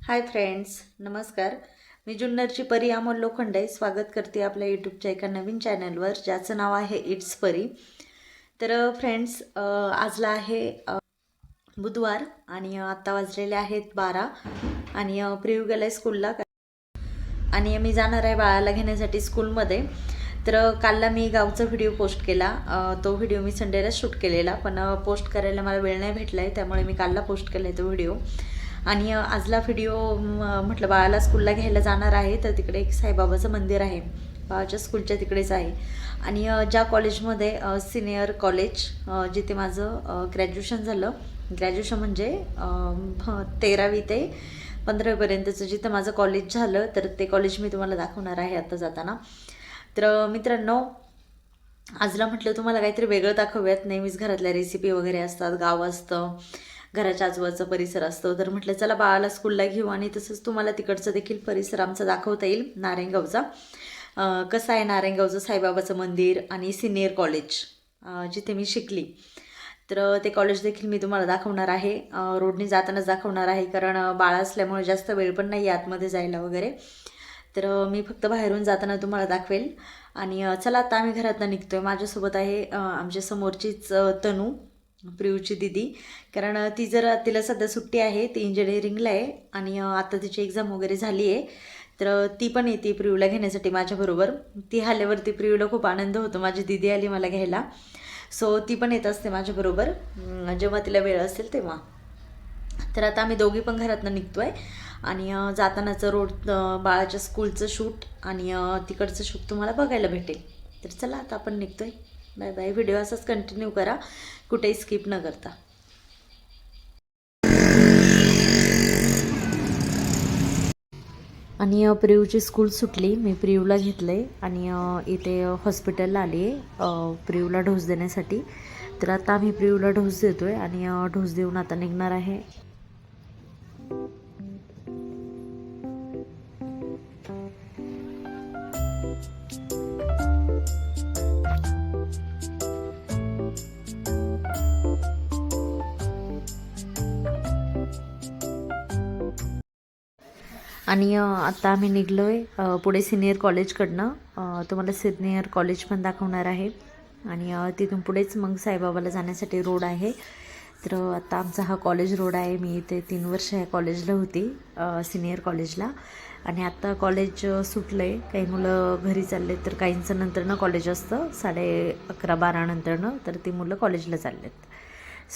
Hi friends नमस्कार. मी जुन्नरची परी अमोल लोखंडे स्वागत करते आपल्या यूट्यूबच्या एका नवीन चॅनलवर ज्याचं नाव आहे इट्स परी तर फ्रेंड्स आजला आहे बुधवार आणि आत्ता वाजलेले आहेत बारा आणि प्रियू गेला आहे स्कूलला. आणि मी जाणार आहे बाळाला घेण्यासाठी स्कूलमध्ये. तर कालला मी गावचा व्हिडिओ पोस्ट केला. तो व्हिडिओ मी संडेला शूट केलेला पण पोस्ट करायला मला वेळ नाही भेटला आहे त्यामुळे मी कालला पोस्ट केला आहे तो व्हिडिओ. आणि आजला व्हिडिओ म्हटलं बाळाला स्कूलला घ्यायला जाणार आहे तर तिकडे एक साईबाबाचं मंदिर आहे. बाळाच्या स्कूलच्या तिकडेच आहे. आणि ज्या कॉलेजमध्ये सिनियर कॉलेज जिथे माझं ग्रॅज्युएशन झालं ग्रॅज्युएशन म्हणजे तेरावी ते पंधरावीपर्यंतचं जिथं माझं कॉलेज झालं तर ते कॉलेज मी तुम्हाला दाखवणार आहे आता जाताना. तर मित्रांनो आजला म्हटलं तुम्हाला काहीतरी वेगळं दाखवूयात. नेहमीच घरातल्या रेसिपी वगैरे असतात गाव असतं घराच्या आजूबाजूचा परिसर असतो. तर म्हटलं चला बाळाला स्कूलला घेऊ आणि तसंच तुम्हाला तिकडचं देखील परिसर आमचा दाखवता येईल नारायणगावचा. कसं आहे नारायणगावचं साईबाबाचं मंदिर आणि सिनियर कॉलेज जिथे मी शिकली. तर ते कॉलेज देखील मी तुम्हाला दाखवणार आहे. रोडने जातानाच दाखवणार आहे कारण बाळ बाळा असल्यामुळे जास्त वेळ पण नाही आतमध्ये जायला वगैरे. तर मी फक्त बाहेरून जाताना तुम्हाला दाखवेल. आणि चला आता आम्ही घरातनं निघतो आहे माझ्यासोबत आहे आमच्या समोरचीच तनू. प्रियूची दिदी. कारण ती जर तिला सध्या सुट्टी आहे ती इंजिनिअरिंगला आहे आणि आता तिची एक्झाम वगैरे झाली आहे तर ती पण येते प्रियूला घेण्यासाठी माझ्याबरोबर ती आल्यावरती प्रियूला खूप आनंद होतो माझी दिदी आली मला घ्यायला. सो ती पण येत असते माझ्याबरोबर जेव्हा तिला वेळ असेल तेव्हा. तर आता आम्ही दोघी पण घरातनं निघतो आहे आणि जातानाचं रोड बाळाच्या स्कूलचं शूट आणि तिकडचं शूट तुम्हाला बघायला भेटेल. तर चला आता आपण निघतो आहे बाय बाय. व्हिडिओ असाच कंटिन्यू करा. कुठेही स्किप न करता. आणि प्रियूची स्कूल सुटली. मी प्रियूला घेतलं आहे आणि इथे हॉस्पिटलला आली आहे प्रियूला डोस देण्यासाठी. तर आता आम्ही प्रियूला डोस देतो आहे आणि ढोस डोस देऊन आता निघणार आहे. आणि आत्ता आम्ही निघलो आहे पुढे सिनियर कॉलेजकडनं तुम्हाला सिनियर कॉलेज पण दाखवणार आहे. आणि तिथून पुढेच मग साईबाबाला जाण्यासाठी रोड आहे. तर आत्ता आता आमचा हा कॉलेज रोड आहे. मी इथे तीन वर्ष ह्या कॉलेजला होती सिनियर कॉलेजला आणि आत्ता कॉलेज सुटलं आहे काही मुलं घरी चालले तर काहींचं नंतरनं कॉलेज असतं. साडे अकरा बारा नंतरनं तर ती मुलं कॉलेजला चाललेत.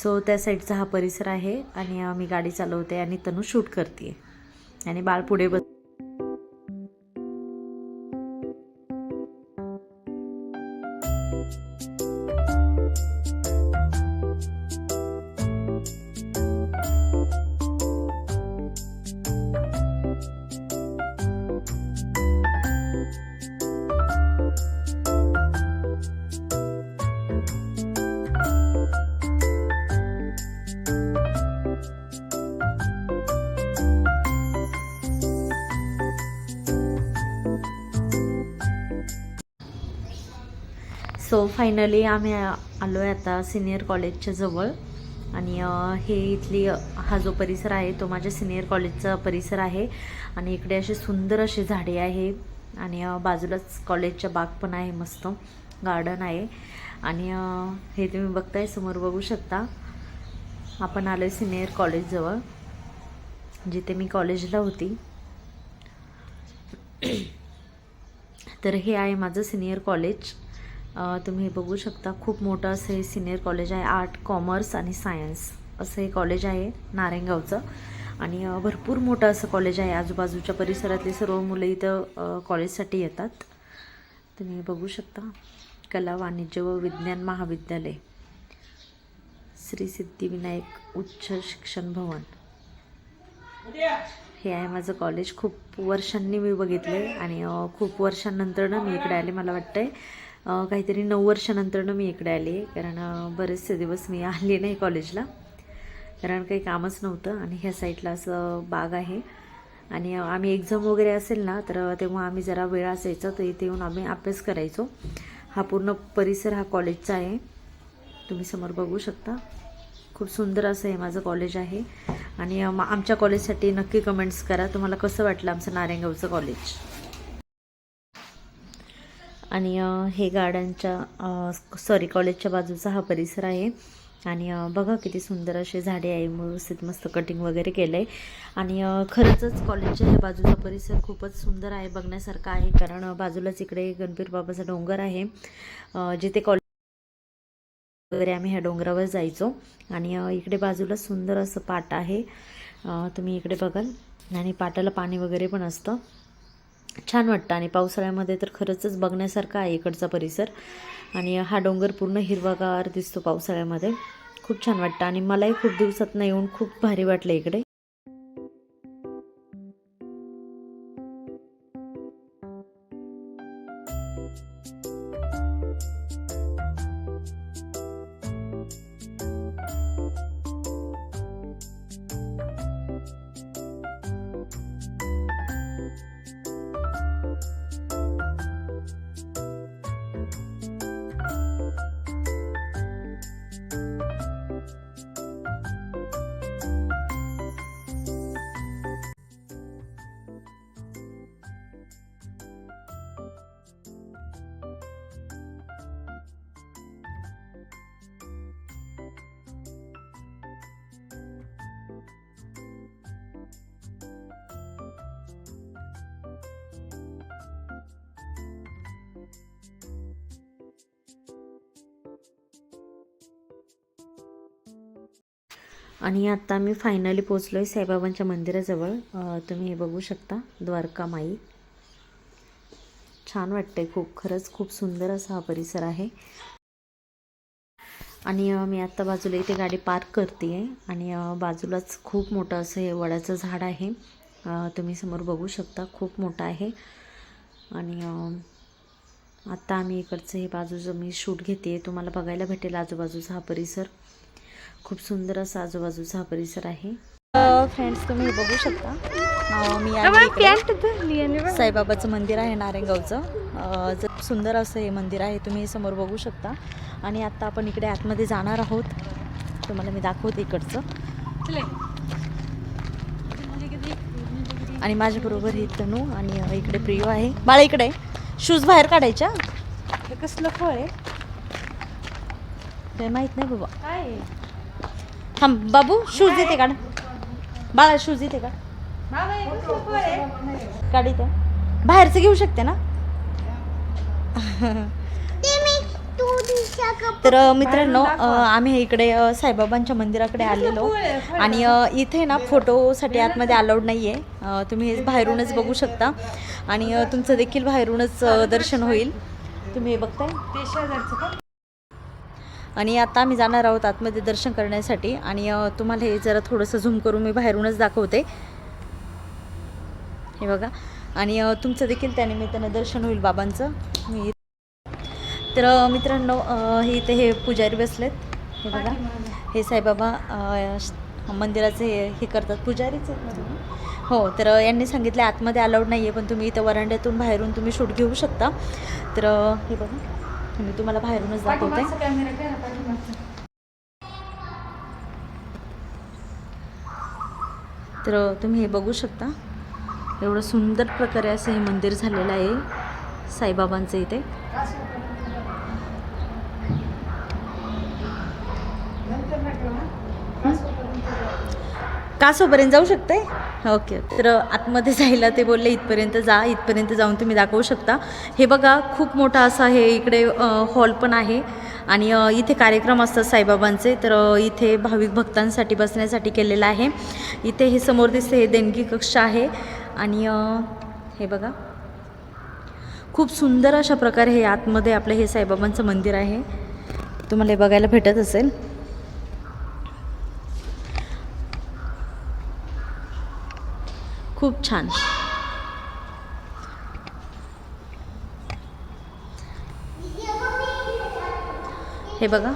सो त्या साईडचा हा परिसर आहे. आणि मी गाडी चालवते आणि तनू शूट करते आणि बाळ पुढे बस सो फायनली आम्ही आलो आहे आता सिनियर कॉलेजच्या जवळ. आणि हे इथली हा जो परिसर आहे तो माझ्या सिनियर कॉलेजचा परिसर आहे. आणि इकडे असे सुंदर असे झाडे आहे. आणि बाजूलाच कॉलेजच्या बाग पण आहे मस्त. गार्डन आहे. आणि हे तुम्ही बघताय समोर बघू शकता. आपण आलो आहे सिनियर कॉलेजजवळ जिथे मी कॉलेजला होती. तर हे आहे माझं सिनियर कॉलेज तुम्ही बघू शकता खूप मोठं असं हे सिनियर कॉलेज आहे आर्ट कॉमर्स आणि सायन्स असं हे कॉलेज आहे नारायणगावचं. आणि भरपूर मोठं असं कॉलेज आहे. आजूबाजूच्या परिसरातली सर्व मुलं इथं कॉलेजसाठी येतात. तुम्ही बघू शकता कला वाणिज्य व विज्ञान महाविद्यालय. श्री सिद्धिविनायक उच्च शिक्षण भवन. हे आहे माझं कॉलेज खूप वर्षांनी मी बघितले आणि खूप खूप वर्षांनंतरनं मी इकडे आले मला वाटतंय. आहे काहीतरी नऊ वर्षानंतरनं मी इकडे आले कारण बरेचसे दिवस मी आले नाही कॉलेजला. कारण काही कामच नव्हतं आणि ह्या साईडला असं बाग आहे. आणि आम्ही एक्झाम वगैरे असेल ना तर तेव्हा आम्ही जरा वेळ असायचा तर इथे येऊन आम्ही अभ्यास करायचो. हा पूर्ण परिसर हा कॉलेजचा आहे. तुम्ही समोर बघू शकता. खूप सुंदर असं हे माझं कॉलेज आहे. आणि आमच्या कॉलेजसाठी नक्की कमेंट्स करा. तुम्हाला कसं वाटलं आमचं नारायणगावचं कॉलेज? आणि हे गार्डनच्या सॉरी कॉलेजच्या बाजूचा हा परिसर आहे. आणि बघा किती सुंदर असे झाडे आहे. व्यवस्थित मस्त कटिंग वगैरे केलं आहे आणि खरंचच कॉलेजच्या ह्या बाजूचा परिसर खूपच सुंदर आहे बघण्यासारखा आहे. कारण बाजूलाच इकडे गणपती बाबाचा डोंगर आहे. जिथे कॉलेज वगैरे आम्ही ह्या डोंगरावर जायचो. आणि इकडे बाजूला सुंदर असं पाट आहे. तुम्ही इकडे बघाल. आणि पाटाला पाणी वगैरे पण असतं. छान वाटतं. आणि पावसाळ्यामध्ये तर खरंचच बघण्यासारखा आहे इकडचा परिसर. आणि हा डोंगर पूर्ण हिरवागार दिसतो पावसाळ्यामध्ये. खूप छान वाटतं. आणि मलाही खूप दिवसात येऊन खूप भारी वाटलं इकडे. आणि आता मी फायनली पोचलो आहे साईबाबांच्या मंदिराजवळ. तुम्ही हे बघू शकता द्वारका माई. छान वाटतंय खूप खरंच खूप सुंदर असा हा परिसर आहे. आणि मी आत्ता बाजूला इथे गाडी पार्क करते आहे आणि बाजूलाच खूप मोठं असं हे वडाचं झाड आहे. तुम्ही समोर बघू शकता खूप मोठं आहे. आणि आत्ता आम्ही इकडचं हे बाजूचं मी शूट घेते तुम्हाला बघायला भेटेल आजूबाजूचा हा परिसर. खूप सुंदर असा आजूबाजूचा हा परिसर आहे. फ्रेंड्स तुम्ही बघू शकता. मी. साईबाबाचं मंदिर आहे नारायणगावचं अ, ज- सुंदर असं हे मंदिर आहे तुम्ही हे समोर बघू शकता. आणि आत्ता आपण इकडे आतमध्ये जाणार आहोत. तुम्हाला मी दाखवते इकडचं. आणि माझ्याबरोबर ही तनू आणि इकडे प्रियो आहे. बाळा इकडे. शूज बाहेर काढायच्या. हे कसलं फळ आहे? काही माहीत नाही बाबा. काय थांब बाबू शूज इथे काढ. बाळा शूज फळ आहे काढ बाहेरचं घेऊ शकते ना? तर मित्रांनो आम्ही इकडे साईबाबांच्या मंदिराकडे आलेलो. आणि इथे ना फोटोसाठी आतमध्ये अलाउड नाही आहे तुम्ही हे बाहेरूनच बघू शकता. आणि तुमचं देखील बाहेरूनच दर्शन होईल. तुम्ही हे बघताय? का? आणि आता आम्ही जाणार आहोत आतमध्ये दर्शन करण्यासाठी. आणि तुम्हाला हे जरा थोडंसं झूम करून मी बाहेरूनच दाखवते. हे बघा. आणि तुमचं देखील त्यानिमित्तानं दर्शन होईल बाबांचं. मी तर मित्रांनो हे इथे हे पुजारी बसलेत. हे बघा. हे साईबाबा मंदिराचे हे हे करतात. पुजारीच हो. तर यांनी सांगितलं आतमध्ये अलाउड नाही आहे पण तुम्ही इथं वरांड्यातून बाहेरून तुम्ही शूट घेऊ शकता. तर हे बघा. मी तुम्हाला बाहेरूनच दाखवते. तर तुम्ही हे बघू शकता. एवढं सुंदर प्रकारे असं हे मंदिर झालेलं आहे. साईबाबांचं इथे. कासोपर्यंत जाऊ शकते ओके तर आतमध्ये जायला ते बोलले इथपर्यंत जा इथपर्यंत जाऊन तुम्ही दाखवू शकता. हे बघा खूप मोठा असा हे इकडे हॉल पण आहे. आणि इथे कार्यक्रम असतात साईबाबांचे. तर इथे भाविक भक्तांसाठी बसण्यासाठी केलेलं आहे. इथे हे समोर दिसते हे देणगी कक्ष आहे. आणि हे बघा. खूप सुंदर अशा प्रकारे हे आतमध्ये आपलं हे साईबाबांचं मंदिर आहे. तुम्हाला हे बघायला भेटत असेल. खूप छान. हे बघा.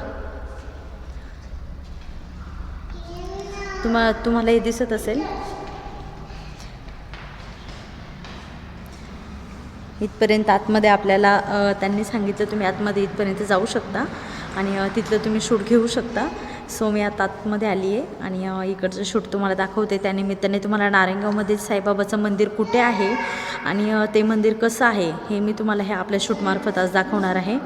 तुम्हा तुम्हाला हे दिसत असेल. इथपर्यंत आतमध्ये आपल्याला त्यांनी सांगितलं तुम्ही आतमध्ये इथपर्यंत जाऊ शकता आणि तिथलं तुम्ही शूट घेऊ शकता. सो मी आता आतमध्ये आली आहे आणि इकडचं शूट तुम्हाला दाखवते. त्यानिमित्ताने तुम्हाला नारायणगावमध्ये साईबाबाचं मंदिर कुठे आहे आणि ते मंदिर कसं आहे हे मी तुम्हाला हे आपल्या शूटमार्फत आज दाखवणार आहे.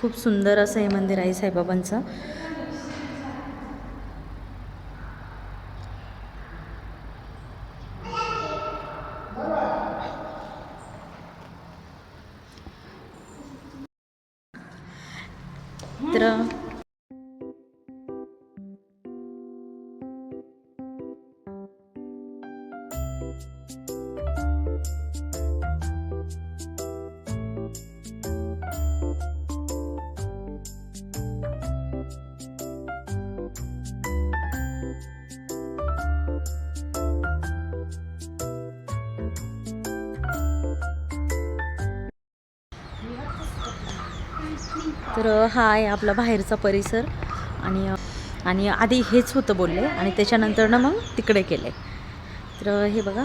खूप सुंदर असं हे मंदिर आहे साईबाबांचं तर तर हा आहे आपला बाहेरचा परिसर. आणि आणि आधी हेच होतं बोलले आणि त्याच्यानंतर ना मग तिकडे केले. तर हे बघा.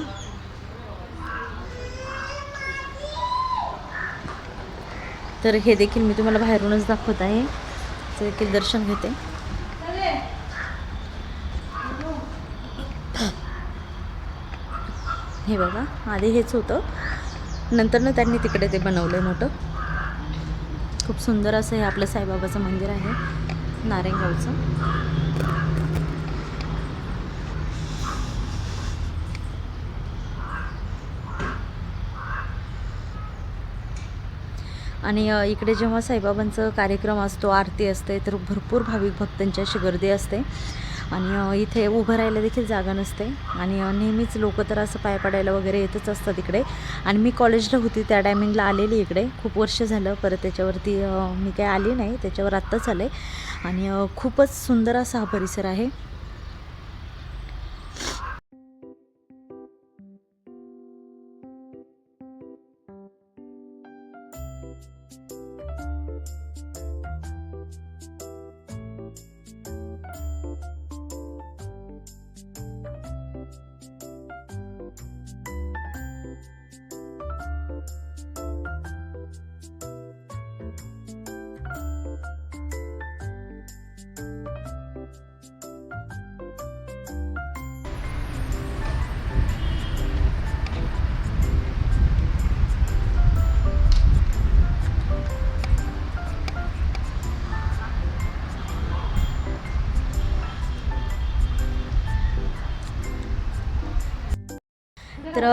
तर हे देखील मी तुम्हाला बाहेरूनच दाखवत आहे. ते देखील दर्शन घेते. हे बघा आधी हेच होतं. नंतर ना त्यांनी तिकडे ते बनवलं आहे मोठं. खूप सुंदर असं हे आपलं साईबाबाचं मंदिर आहे. नारायणगावचं. आणि इकडे जेव्हा साईबाबांचं कार्यक्रम असतो आरती असते तर भरपूर भाविक भक्तांची अशी गर्दी असते. आणि इथे उभं राहायला देखील जागा नसते. आणि नेहमीच लोक तर असं पाय पडायला वगैरे येतच असतात इकडे. आणि मी कॉलेजला होती त्या टायमिंगला आलेली इकडे. खूप वर्ष झालं परत त्याच्यावरती मी काही आली नाही. त्याच्यावर आत्ताच आले. आणि खूपच सुंदर असा हा परिसर आहे.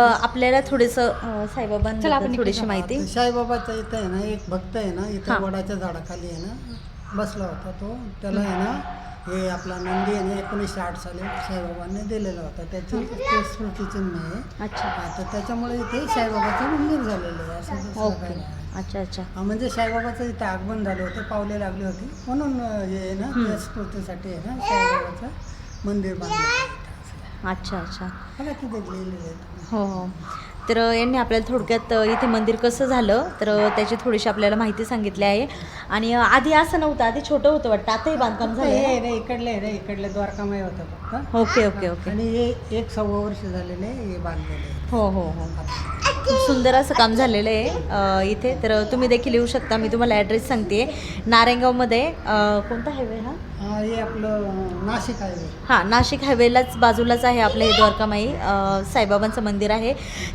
आपल्याला थोडंसं चला आपण थोडीशी माहिती. साईबाबाचा इथं आहे ना एक भक्त आहे ना हा. इथं वडाच्या झाडाखाली आहे ना बसला होता तो. त्याला आहे ना हे आपला नंदी आहे ना एकोणीसशे आठ साली साईबाबांनी दिलेला होता. त्याची ते स्मृतिचिन्ह आहे. अच्छा. हा, तर त्याच्यामुळे इथे साईबाबाचं मंदिर झालेलं आहे असं ओके. अच्छा अच्छा. हा, म्हणजे साईबाबाचं इथं आगमन झालं होतं पावले लागली होती. म्हणून अं, हे आहे ना. त्या स्मृतीसाठी आहे ना साईबाबाचं मंदिर बांधलं. अच्छा अच्छा. तिथे आहे. हो हो. तर यांनी आपल्याला थोडक्यात इथे मंदिर कसं झालं? तर त्याची थोडीशी आपल्याला माहिती सांगितली आहे. आणि आधी असं नव्हतं आधी छोटं होतं वाटतं. आताही बांधकाम हे झालं आहे इकडले आहे इकडले द्वारकामाई होतं फक्त. Okay okay okay. आणि हे एक सव्वा वर्ष झालेले हे बांधलेले. हो हो हो. खूप सुंदर असं काम झालेलं आहे. इथे. तर तुम्ही देखील येऊ शकता. मी तुम्हाला ॲड्रेस सांगते नारायणगावमध्ये कोणता हायवे हा? हा आपलं नाशिक हायवे हां नाशिक हायवेलाच बाजूलाच आहे आपलं हे द्वारकामाई. साईबाबांचं मंदिर आहे.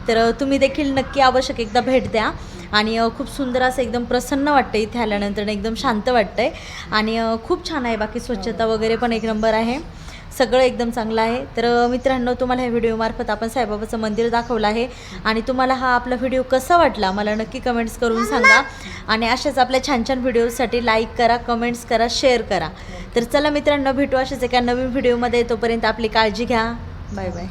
तर तुम्ही देखील नक्की आवश्यक एकदा भेट द्या. आणि खूप सुंदर असं एकदम प्रसन्न वाटतं इथे आल्यानंतर एकदम शांत वाटतंय. आणि खूप छान आहे. बाकी स्वच्छता वगैरे पण एक नंबर आहे. सगळं एकदम चांगलं आहे. तर मित्रांनो तुम्हाला ह्या व्हिडिओमार्फत आपण साईबाबाचं मंदिर दाखवलं आहे. आणि तुम्हाला हा आपला व्हिडिओ कसा वाटला मला नक्की कमेंट्स करून सांगा. आणि अशाच आपल्या छान छान व्हिडिओसाठी लाईक करा कमेंट्स करा शेअर करा. तर चला मित्रांनो भेटू अशाच एका नवीन व्हिडिओमध्ये तोपर्यंत आपली काळजी घ्या. Bye bye